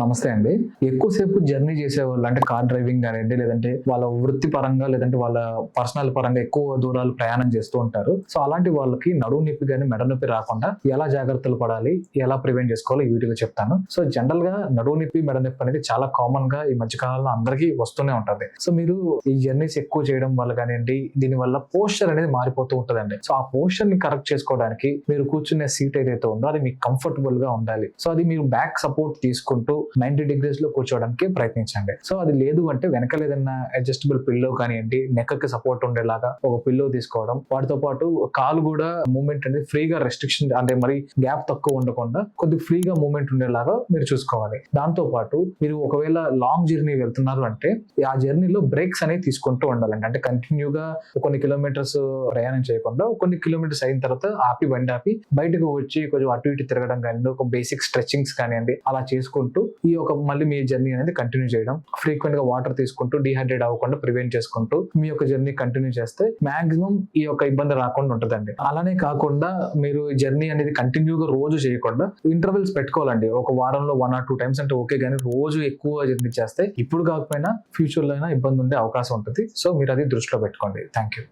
నమస్తే అండి. ఎక్కువసేపు జర్నీ చేసే వాళ్ళు అంటే కార్ డ్రైవింగ్ కానివ్వండి లేదంటే వాళ్ళ వృత్తి పరంగా లేదంటే వాళ్ళ పర్సనల్ పరంగా ఎక్కువ దూరాలు ప్రయాణం చేస్తూ ఉంటారు. సో అలాంటి వాళ్ళకి నడువు నొప్పి కానీ మెడ నొప్పి రాకుండా ఎలా జాగ్రత్తలు పడాలి ఎలా ప్రివెంట్ చేసుకోవాలి ఈ వీడియోలో చెప్తాను. సో జనరల్గా నడువు నొప్పి మెడ నొప్పి అనేది చాలా కామన్గా ఈ మధ్య కాలంలో అందరికీ వస్తూనే ఉంటుంది. సో మీరు ఈ జర్నీస్ ఎక్కువ చేయడం వల్ల కానివ్వండి దీని వల్ల పోస్చర్ అనేది మారిపోతూ ఉంటుందండి. సో ఆ పోస్చర్ని కరెక్ట్ చేసుకోవడానికి మీరు కూర్చునే సీట్ ఏదైతే ఉందో అది మీకు కంఫర్టబుల్గా ఉండాలి. సో అది మీరు బ్యాక్ సపోర్ట్ తీసుకుంటూ నైన్టీ డిగ్రీస్లో కూర్చోవడానికి ప్రయత్నించండి. సో అది లేదు అంటే వెనకాల ఏదైనా అడ్జస్టబుల్ పిల్లో కానివ్వండి నెక్కి సపోర్ట్ ఉండేలాగా ఒక పిల్లో తీసుకోవడం వాటితో పాటు కాలు కూడా మూమెంట్ అనేది ఫ్రీగా రెస్ట్రిక్షన్ అంటే మరి గ్యాప్ తక్కువ ఉండకుండా కొద్ది ఫ్రీగా మూమెంట్ ఉండేలాగా మీరు చూసుకోవాలి. దాంతో పాటు మీరు ఒకవేళ లాంగ్ జర్నీ వెళ్తున్నారు అంటే ఆ జర్నీలో బ్రేక్స్ అనేవి తీసుకుంటూ ఉండాలండి. అంటే కంటిన్యూగా కొన్ని కిలోమీటర్స్ ప్రయాణం చేయకుండా కొన్ని కిలోమీటర్స్ అయిన తర్వాత ఆపి బండి ఆపి బయటకు వచ్చి కొంచెం అటు ఇటు తిరగడం కానివ్వండి ఒక బేసిక్ స్ట్రెచింగ్స్ కానివ్వండి అలా చేసుకుంటూ ఈ ఒక మళ్ళీ మీ జర్నీ అనేది కంటిన్యూ చేయడం ఫ్రీక్వెంట్గా వాటర్ తీసుకుంటూ డిహైడ్రేట్ అవ్వకుండా ప్రివెంట్ చేసుకుంటూ మీ యొక్క జర్నీ కంటిన్యూ చేస్తే మాక్సిమం ఈ యొక్క ఇబ్బంది రాకుండా ఉంటుందండి. అలానే కాకుండా మీరు జర్నీ అనేది కంటిన్యూగా రోజు చేయకుండా ఇంటర్వెల్స్ పెట్టుకోవాలండి. ఒక వారంలో వన్ ఆర్ టూ టైమ్స్ అంటే ఓకే కానీ రోజు ఎక్కువ జర్నీ చేస్తే ఇప్పుడు కాకపోయినా ఫ్యూచర్లో అయినా ఇబ్బంది ఉండే అవకాశం ఉంటుంది. సో మీరు అది దృష్టిలో పెట్టుకోండి. Thank you